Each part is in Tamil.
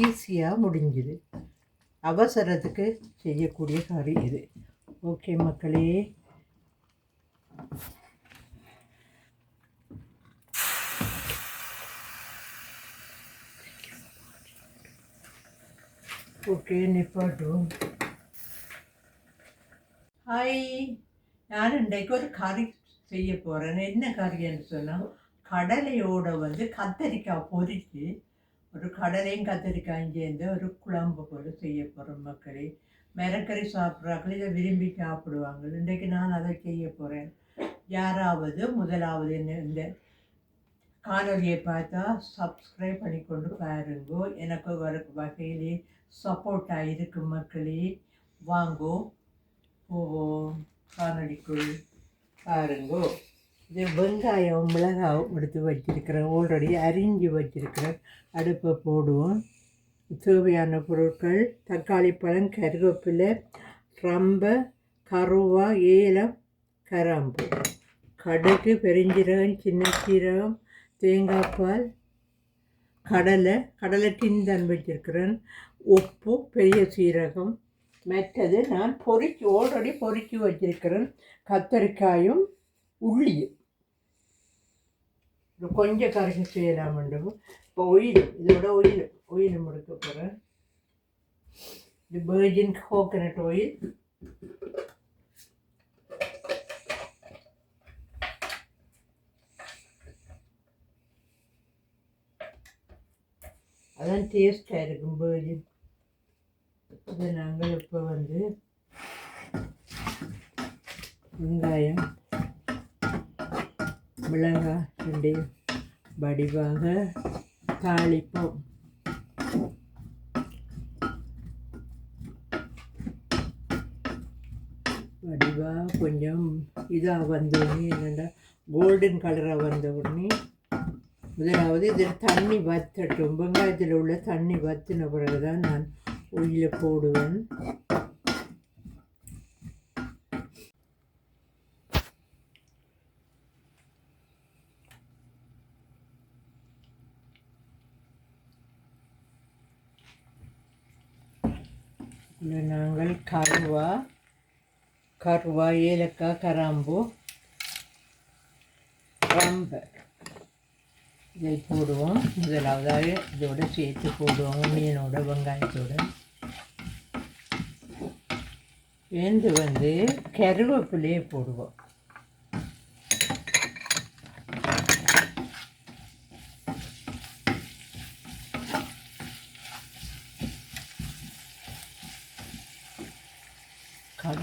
ஈஸியாக முடிஞ்சுது. அவசரத்துக்கு செய்யக்கூடிய கறி இது. ஓகே மக்களே. ஓகே நிப்பாட்டும். ஹாய். நான் இன்றைக்கு ஒரு கறி செய்ய போகிறேன் என்ன கறின்னு சொன்னால் கடலையோட வந்து கத்தரிக்காய் பொறிச்சு ஒரு கடலையும் கத்திரிக்காய் சேர்ந்து ஒரு குழம்பு போல செய்ய போகிறோம் மக்களே. மரக்கறி சாப்பிட்றாக்கள் இதை விரும்பி சாப்பிடுவாங்க. இன்றைக்கு நான் அதை செய்ய போகிறேன் யாராவது முதலாவது என்ன இந்த காணொலியை பார்த்தா சப்ஸ்கிரைப் பண்ணிக்கொண்டு பாருங்கோ. எனக்கு ஒரு வகையிலே சப்போர்ட்டாக இருக்கு மக்களே. வாங்கோ போவோம். காணொலிக்குள் பாருங்கோ. இது வெங்காயம் மிளகாவும் எடுத்து வச்சிருக்கிறேன். ஆல்ரெடி அரிஞ்சு வச்சிருக்கிறேன். அடுப்பை போடுவோம். தேவையான பொருட்கள் தக்காளி பழம் கருவேப்பிலை ரம்ப கருவா ஏலம் கராம்பு. கடுகு பெருஞ்சீரகம் சின்ன சீரகம் தேங்காய் பால் கடலை கடலை டின் தான் வச்சிருக்கிறேன். உப்பு பெரிய சீரகம். மற்றது நான் பொறிச்சு ஆல்ரெடி பொரிச்சு வச்சிருக்கிறேன். கத்தரிக்காயும் உள்ளியும். கொஞ்சம் கரைச்சி செய்யலாம் வேண்டும் இப்போ ஒயில் இதோட ஒயில் ஒயில் முடுக்க போகிறேன் இது வேர்ஜின் கோகனட் ஆயில் அதான் டேஸ்ட்டாக இருக்கும் வேர்ஜின் இது நாங்கள் இப்போ வந்து வெங்காயம் மிளகாய் வடிவாக தாளிப்போம். வடிவாக கொஞ்சம் இதாக வந்தோடனே என்னென்னா கோல்டன் கலராக வந்த உடனே முதலாவது இதில் தண்ணி வத்தட்டும். வெங்காயத்தில் உள்ள தண்ணி வத்தின பிறகு தான் நான் உயிரை போடுவேன். இன்று நாங்கள் கருவா கருவா ஏலக்காய் கராம்பு ரம்பை இதை போடுவோம் முதலாவதாக இதோட சேர்த்து போடுவோம் மீனோட வெங்காயத்தோட வெந்து வந்து கருவேப்பிலையே போடுவோம்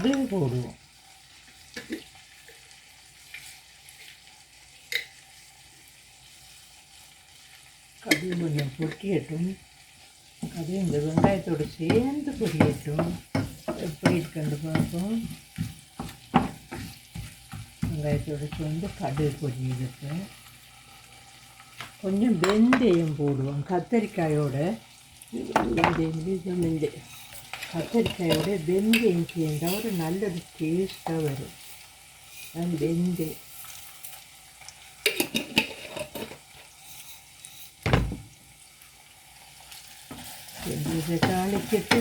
அப்படியே போடுவோம். கதையும் கொஞ்சம் பொரியட்டும் கதையும் இந்த வெங்காயத்தோடு சேர்ந்து பொரியட்டும் எப்படி இருக்குன்னு பார்ப்போம். வெங்காயத்தோடு சேர்ந்து கடுகு பொரியிருக்கு கொஞ்சம் வெந்தயம் போடுவோம். கத்தரிக்காயோட வெந்தயம் வெந்தயம். கத்தரிக்காயோட வெந்தயம் சேர்ந்தால் ஒரு நல்லது டேஸ்ட்டாக வரும் அது வெந்தயம் இதை தாளிச்சிட்டு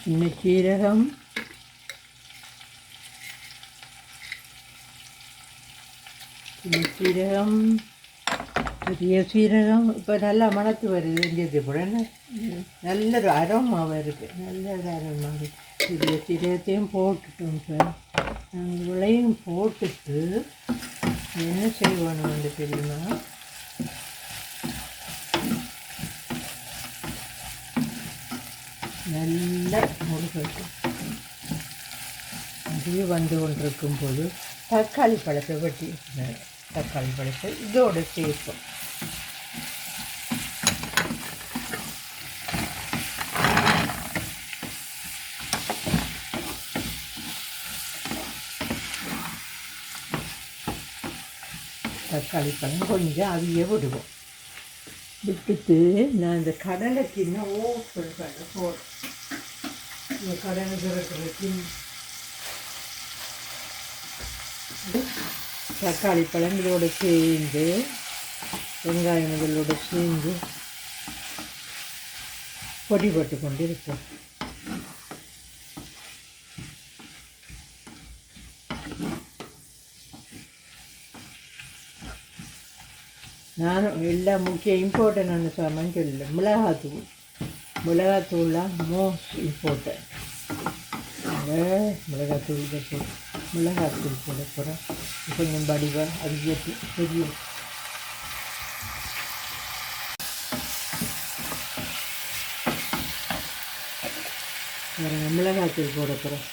சின்ன சீரகம் சின்ன சீரகம் பெரிய சீரகம். இப்போ நல்லா மணத்து வருது. இங்கே கூட நல்ல ஒரு அரோமா வருது நல்ல ஒரு அரோமா பெரிய சீரகத்தையும் போட்டுட்டோம் சார் நாங்கள் இவ்வளையும் போட்டுட்டு என்ன செய்வோம் நம்ம வந்து தெரியுமா? நல்ல முருகட்டும் அப்படியே வந்து கொண்டிருக்கும் போது தக்காளி பழத்தை வெட்டி தக்காளி பழத்தை இதோடு சேர்ப்போம் தக்காளி பழம் கொஞ்சம் அவிய விடுவோம். விட்டுட்டு நான் இந்த கடலை கிண்ண ஓப்பன் பண்ண போடுறேன். இந்த கடலை திறக்கிறதுக்கு தக்காளி பழங்களோடு சேர்ந்து வெங்காயம் முதலோடு சேர்ந்து பொடி போட்டு கொண்டு இருக்கும் நானும் எல்லா முக்கிய இம்பார்ட்டன்டான சாமான் சொல்லல. மிளகாத்தூள். மிளகாத்தூள்லாம் மோஸ்ட் இம்பார்ட்டன்ட் மிளகாத்தூள் இதை மிளகாத்தூள் போட போகிறேன் கொஞ்சம் வடிவாக அது ஏற்றி பெரிய பாருங்க, மிளகாத்தூள் போட போகிறோம்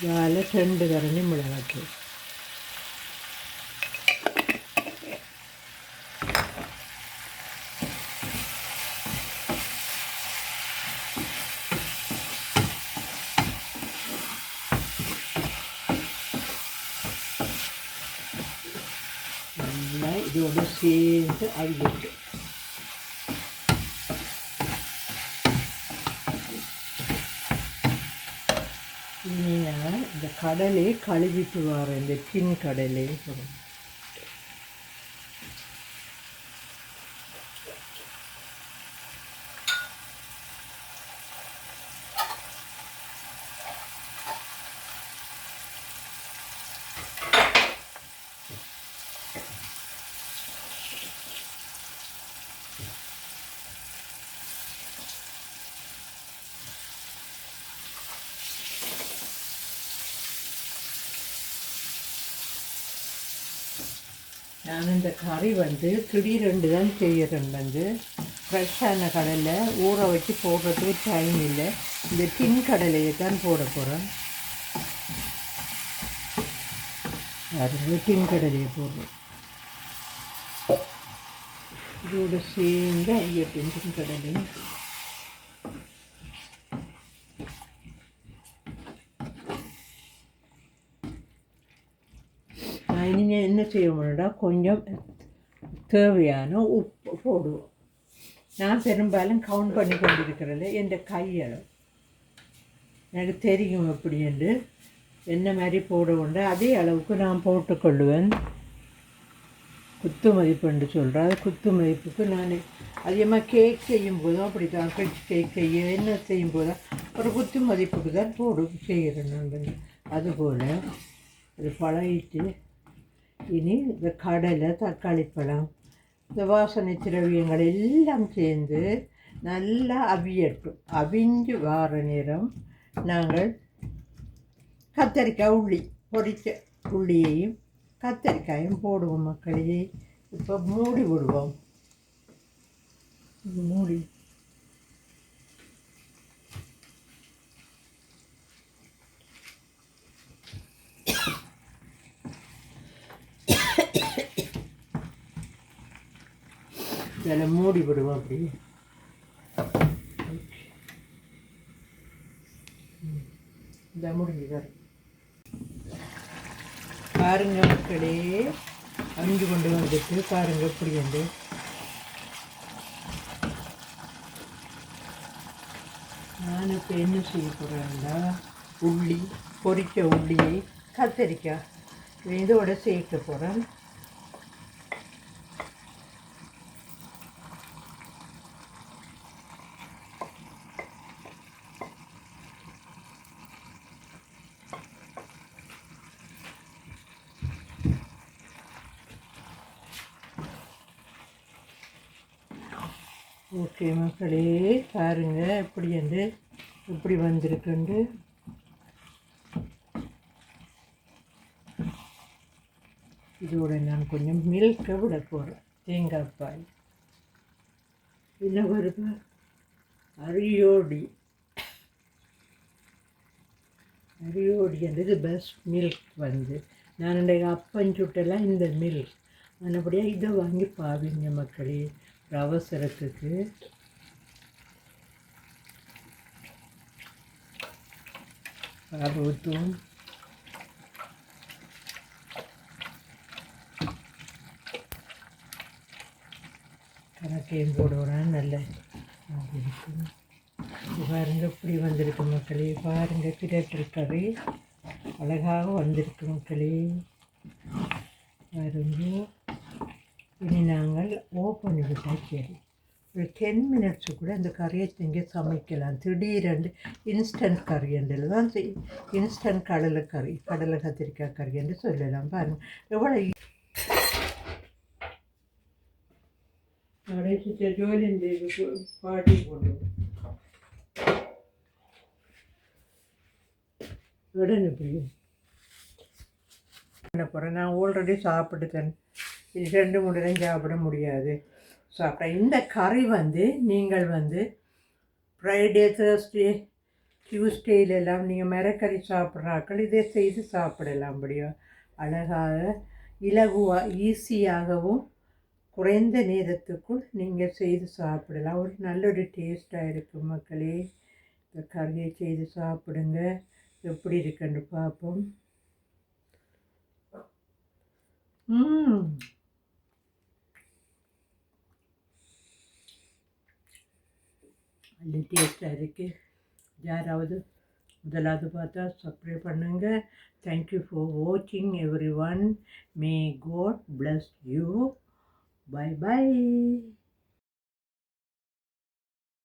இதால் ரெண்டு கரண்டி மிளகாத்தூள் நல்லா இதோட சேர்ந்து அவிட்டு இந்த கடலை கழுவிட்டு வரேன் இந்த சின் கடலை. நான் இந்த கறி வந்து திடீரெண்டு தான் செய்கிறேன் வந்து ஃப்ரெஷ்ஷான கடலை ஊற வச்சு போடுறதுக்கு டைம் இல்லை இந்த டின் கடலையை தான் போட போகிறேன் அது டின் கடலையை போடுறோம் இதோட சேர்ந்து ஐயத்தின் டின் கடலை நான் இனி என்ன செய்யணும்னா கொஞ்சம் தேவையான உப்பு போடுவோம். நான் பெரும்பாலும் கவுண்ட் பண்ணி கொண்டிருக்கிறதில்ல என் கையளவு. எனக்கு தெரியும் எப்படி என்று என்ன மாதிரி போட அதே அளவுக்கு நான் போட்டுக்கொள்ளுவேன். குத்து மதிப்புன்னு சொல்கிறேன் அது குத்து மதிப்புக்கு நான் அதிகமாக கேக் செய்யும் போதும் அப்படி தான் கழிச்சு கேக் செய்ய என்ன செய்யும் போதும் ஒரு குத்து மதிப்புக்கு தான் போடு செய்கிறேன் நான். அதுபோல் அது பழகிட்டு இனி இந்த கடலை தக்காளி பழம் இந்த வாசனை திரவியங்கள் எல்லாம் சேர்ந்து நல்லா அவியட்டும் அவிஞ்சு வார நேரம் நாங்கள் கத்தரிக்காய் உள்ளி பொரிச்ச உள்ளியையும் கத்தரிக்காயும் போடுவோம் மக்களையே இப்போ மூடி விடுவோம் மூடி இதில் மூடி விடுவோம் அப்படி. இந்த முடிஞ்சுதான் பாருங்க மக்களே அஞ்சு கொண்டு வந்துட்டு பாருங்க எப்படி வந்து நான் இப்போ என்ன செய்ய போகிறேன்னா உள்ளி பொரிக்க உள்ளியை கத்தரிக்காய். இதோட சேர்க்க போகிறேன் ஓகே மக்களே பாருங்கள் எப்படி வந்து எப்படி வந்திருக்குண்டு இதோட நான் கொஞ்சம் மில்கை விட போகிறேன் தேங்காய் பால். என்ன வருது அரியோடி. அரியோடி என்றது பெஸ்ட் மில்க் வந்து. நான் இன்றைக்கு சுட்டெல்லாம் இந்த மில்க் நல்லபடியாக இதை வாங்கி பாவிங்க மக்களே. அவசரத்துக்கு பால் ஊற்றுவோம் கணக்கையும் போடுவோம் நல்ல இருக்கும். பாருங்க இப்படி வந்திருக்கு மக்களே. பாருங்க பிரட்டல் கறி அழகாக வந்திருக்கு மக்களே. பாருங்க. இனி நாங்கள் ஓப்பன் விட்டால் சரி. ஒரு டென் மினிட்ஸு கூட அந்த கறியை திங்க சமைக்கலாம். திடீரென்று இன்ஸ்டன்ட் கறி என்றில் தான் இன்ஸ்டன்ட் கடலை கறி கடலை கத்திரிக்காய் கறி என்று சொல்லலாம். பாருங்க எவ்வளோ ஜோலி பாட்டி கொண்டு உடனே புரியும். என்ன போகிறேன் நான் ஆல்ரெடி சாப்பிட்டுட்டேன். இது ரெண்டு மூணு நேரம் சாப்பிட முடியாது. சாப்பிட்டேன் இந்த கறி வந்து நீங்கள் வந்து ஃப்ரைடே தேர்ஸ்டே டியூஸ்டேயிலெல்லாம் நீங்கள் மரக்கறி சாப்பிட்றாக்கள் இதை செய்து சாப்பிடலாம் முடியும் அழகாக இலகுவாக ஈஸியாகவும் குறைந்த நேரத்துக்குள் நீங்கள் செய்து சாப்பிடலாம். ஒரு நல்ல ஒரு டேஸ்ட்டாக இருக்கும் மக்களே. இந்த கறியை செய்து சாப்பிடுங்க. எப்படி இருக்குன்னு பார்ப்போம். ம் நல்ல டேஸ்ட்டாக இருக்குது யாராவது முதலாவது பார்த்தா சப்ஸ்கிரைப் பண்ணுங்க. தேங்க்யூ ஃபார் வாட்சிங் everyone may God bless you bye bye